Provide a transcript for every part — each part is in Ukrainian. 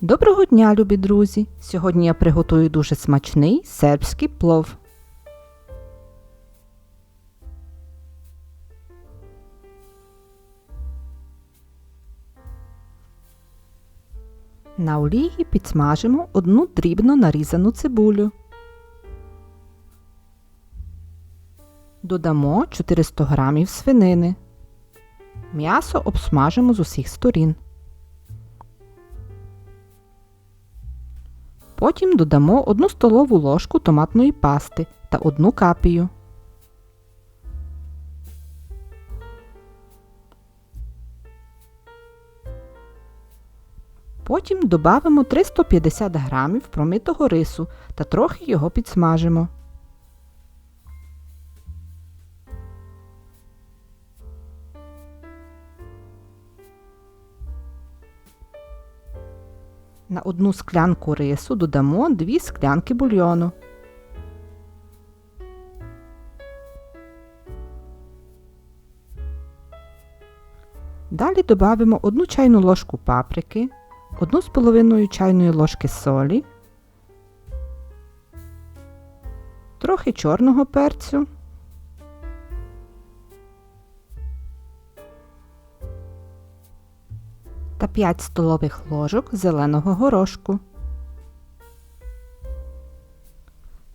Доброго дня, любі друзі! Сьогодні я приготую дуже смачний сербський плов. На олії підсмажимо одну дрібно нарізану цибулю. Додамо 400 г свинини. М'ясо обсмажимо з усіх сторін. Потім додамо 1 столову ложку томатної пасти та 1 капію. Потім додамо 350 г промитого рису та трохи його підсмажимо. На одну склянку рису додамо 2 склянки бульйону. Далі додамо 1 чайну ложку паприки, 1,5 чайної ложки солі, трохи чорного перцю, та 5 столових ложок зеленого горошку.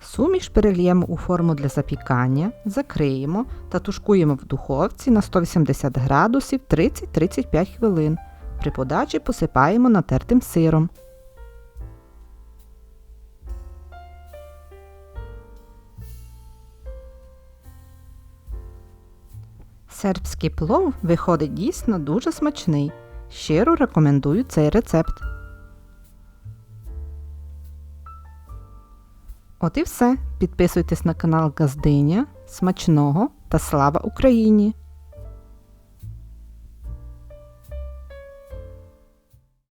Суміш перельємо у форму для запікання, закриємо та тушкуємо в духовці на 180 градусів 30-35 хвилин. При подачі посипаємо натертим сиром. Сербський плов виходить дійсно дуже смачний. Щиро рекомендую цей рецепт. От і все. Підписуйтесь на канал Газдиня. Смачного та слава Україні!